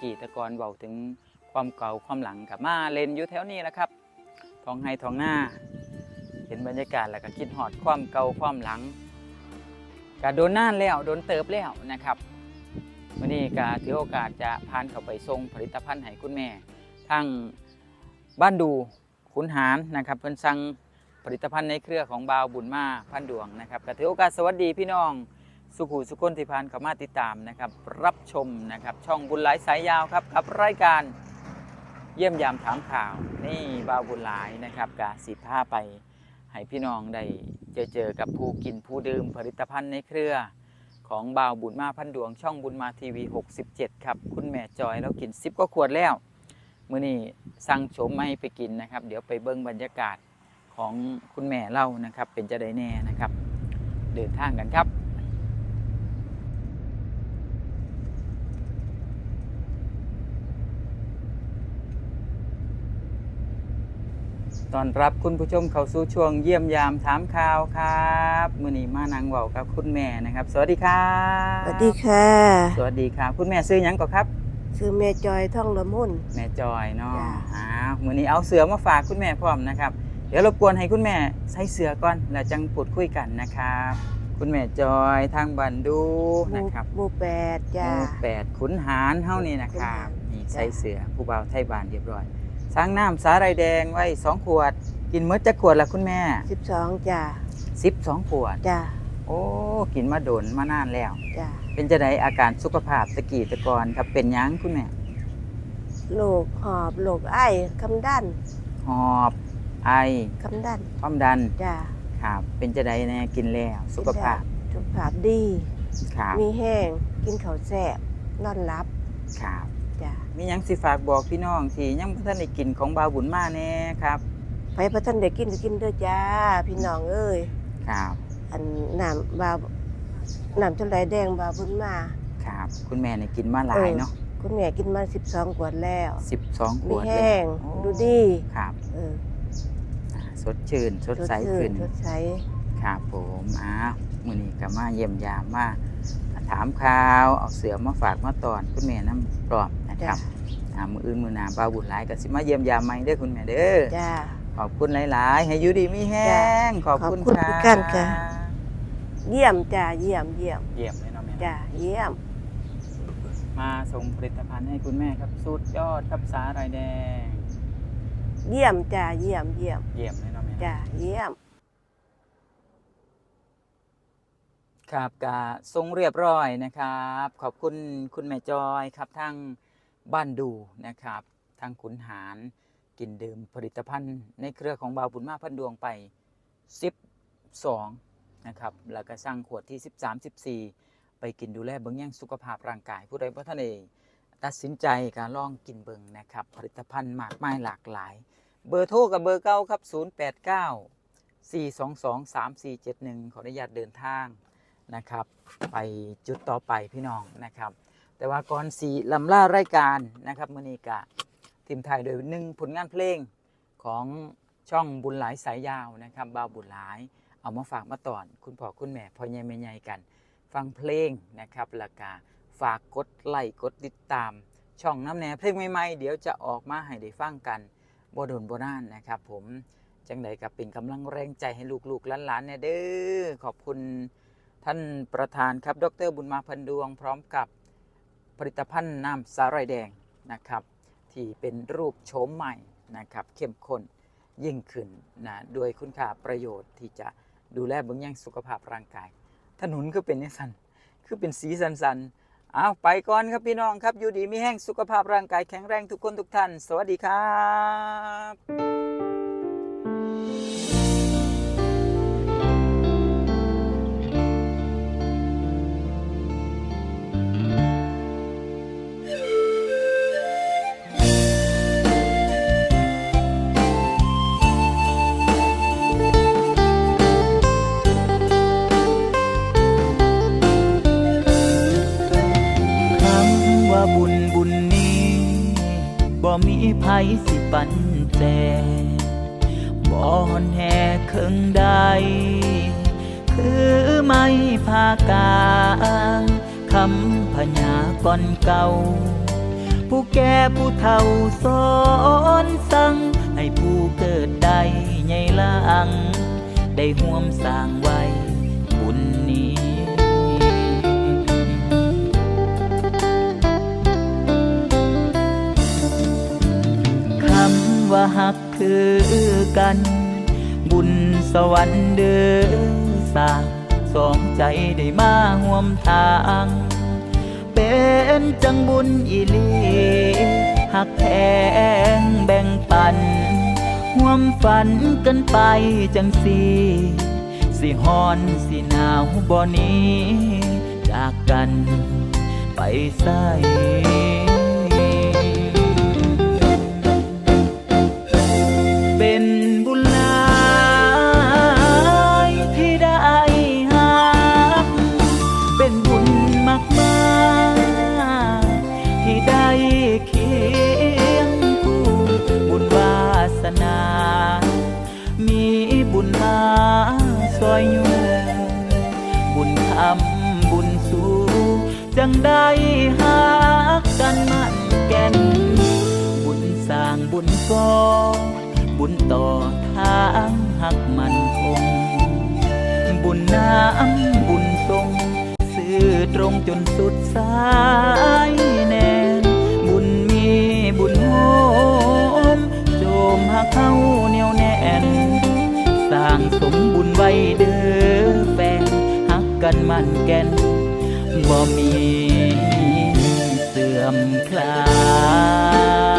กี้ตะกอนเบาถึงความเก่าความหลังกับมาเลนอยู่แถวนี้แหละครับท้องไห้ท้องหน้า เห็นบรรยากาศแล้วก็คิดหอดความเก่าความหลังก็โดนน่านแล้วโดนเติบแล้วนะครับวันนี้ก็ถือโอกาสจะพานเข้าไปส่งผลิตภัณฑ์ให้คุณแม่ทางบ้านดูขุนหารนะครับเพิ่นสั่งผลิตภัณฑ์ในเครือของบาวบุญมาพันดวงนะครับก็ถือโอกาสสวัสดีพี่น้อง สุขุสุคนที่พานเขามาติดตามนะครับ รับชมนะครับ ช่องบุญหลายสายยาวครับกับรายการเยี่ยมยามถามข่าวนี่บาวบุญหลายนะครับกาสิผ้าไปให้พี่น้องได้เจอเจอกับผู้กินผู้ดื่มผลิตภัณฑ์ในเครือของบาวบุญมาพันดวงช่องบุญมาทีวี 67 ครับ คุณแม่จอยแล้วกิน10ก็ขวดแล้วมื้อนี้สั่งโฉมมาให้ไปกินนะครับ เดี๋ยวไปเบิ้งบรรยากาศของคุณแม่เล่านะครับ เป็นจะได้แน่นะครับ เดินทางกันครับ ตอนรับคุณผู้ชมเข้าสู่ช่วงเยี่ยมยามถามข่าวครับมือนี้มานางเว้ากับคุณแม่นะครับ สวัสดีครับสวัสดีค่ะ สวัสดีครับ คุณแม่ซื้อหยังก่อนครับชื่อแม่จอยท่องละมุน แม่จอยเนาะจ้ะ อ้าวมือนี้เอาเสือมาฝากคุณแม่พร้อมนะครับ เดี๋ยวรบกวนให้คุณแม่ใส่เสือก่อนแล้วจังพูดคุยกันนะครับ คุณแม่จอยทางบันดูนะครับ หมู่แปดหจ้า มู่แปดขุนหารเท่านี้นะครับขุนหารนี่จ้ะใส่เสือผู้บ่าวไทยบานเรียบร้อย สร้างน้ำสาหร่ายแดงไว้สองขวด กินเมื่อจะขวดละคุณแม่สิบสองจ้าสิบสองขวด จ้าโอ้กินมาโดนมานานแล้ว จ้าเป็นจะไดอาการสุขภาพตะกี้ตะกอนครับเป็นหยังคุณแม่ โรคหอบโรคไอ้คำดันหอบไอคำดันความดันจ้าครับเป็นจะไดแน่กินแล้วสุขภาพสุขภาพดี ครับมีแห้งกินข้าวแซ่บนอนหลับครับ จ้ามีหยังสิฝากบอกพี่น้องที่ยังบ่ทันได้กินของบาวบุญมาแน่ครับไปพระท่านได้กินก็กินเด้อจ้า พี่น้องเอ้ยครับอันน้ำบาวน้ำจนไรแดงบาวบุญมาครับ คุณแม่เนี่ยกินมาหลายเนาะคุณแม่กินมาสิบสองขวดแล้วสิบสองขมีวดเลแห้ยงโอ้ดูดีครับเอออ่าสดชื่นสดใสชื่ขึ้น สดใส ครับผมอ้าวมื้อนี้ก็มาเยี่ยมยามมา ถามข่าวเอาเสือมาฝากมาตอนคุณแม่น้ำปลอมนะคจ้ารับอ่ามื้ออื่นมื้อหน้าบ่าวบุญหลายก็สิมาเยี่ยมยามใหม่เด้อคุณแม่เด้อจ้าขอบคุณหลาย ๆ ให้อยู่ดีมีแห้งขอบคุณขอบคุณค่ะทุกท่านค่ะเยี่ยมจ้าเยี่ยมเยี่ยมเยี่ยมเลยเนาะแม่จ้าเยี่ยม มาส่งผลิตภัณฑ์ให้คุณแม่ครับสุดยอดครับสาหร่ายแดง เยี่ยมจ้าเยี่ยมเยี่ยมเยี่ยมเลยเนาะแม่จ้าเยี่ยม ครับกะทรงเรียบร้อยนะครับ ขอบคุณคุณแม่จอยครับทั้งบ้านดูนะครับทั้งขุนหารกินดื่มผลิตภัณฑ์ ในเครือของบาวบุญมาพันดวงไป12นะครับแล้วก็สร้างขวดที่ 13 14 ไปกินดูแลเบิ้งแย่งสุขภาพร่างกาย ผู้ใดบ่ท่านเองตัดสินใจการลองกินเบิงนะครับ ผลิตภัณฑ์มากมายหลากหลาย เบอร์โทรกับเบอร์เก้าครับ 089 422 3471 ขออนุญาตเดินทาง นะครับ ไปจุดต่อไปพี่น้องนะครับ แต่ว่าก่อนสีลำล่ารายการนะครับมือนีกะทีมไทยโดยหนึ่งผลงานเพลงของช่องบุญหลายสายยาวนะครับบ่าวบุญหลาย เอามาฝากมาตอน คุณพ่อคุณแม่พ่อใหญ่แม่ใหญ่กัน ฟังเพลงนะครับแล้วก็ฝากกดไลค์กดติดตาม ช่องน้ำแหนเพลงใหม่ๆ เดี๋ยวจะออกมาให้ได้ฟังกันบ่โดนบ่นานนะครับ ผมจังใดกับเป็นกำลังแรงใจให้ลูกๆหลานๆเนี่ยเด้อขอบคุณ ท่านประธานครับ ดรบุญมาพันดวง พร้อมกับผลิตภัณฑ์น้ำสาหร่ายแดงนะครับ ที่เป็นรูปโฉมใหม่นะครับ เข้มข้นยิ่งขึ้นนะด้วยคุณค่าประโยชน์ที่จะดูแลเบื้องยังสุขภาพร่างกาย ถนนคือเป็นนิสันคือเป็นสีสันสันๆเอาไปก่อนครับพี่น้องครับ อยู่ดีมีแห้งสุขภาพร่างกายแข็งแรงทุกคนทุกท่าน สวัสดีครับ บ่สิปันแต่บ่อนแห่เคิงใด คือไม่พากางคำพญาก่อนเก่า ผู้แก่ผู้เฒ่าสอนสั่งให้ผู้เกิดได้ใหญ่ลัง ได้ห่วมสร้างว้บุ ว่าหักคือกัน บุญสวรรค์เด้อสาสองใจได้มาห่วมทาง เป็นจังบุญอีลีหักแพงแบ่งปันห่วมฝันกันไปจังสีสิฮอนสิหนาวบ่นี้ จากกันไปใส่ จังได้หักกันมันแก่น บุญสร้างบุญก่อบุญต่อทางหักมันคง บุญน้ำบุญทรงสื่อตรงจนสุดสายแน่นบุญมีบุญโฮมโจมหักเข้าเหนียวแน่น สร้างสมบุญไว้เด้อแฟนหักกันมันแก่น บ่มีเสื่อมคลาย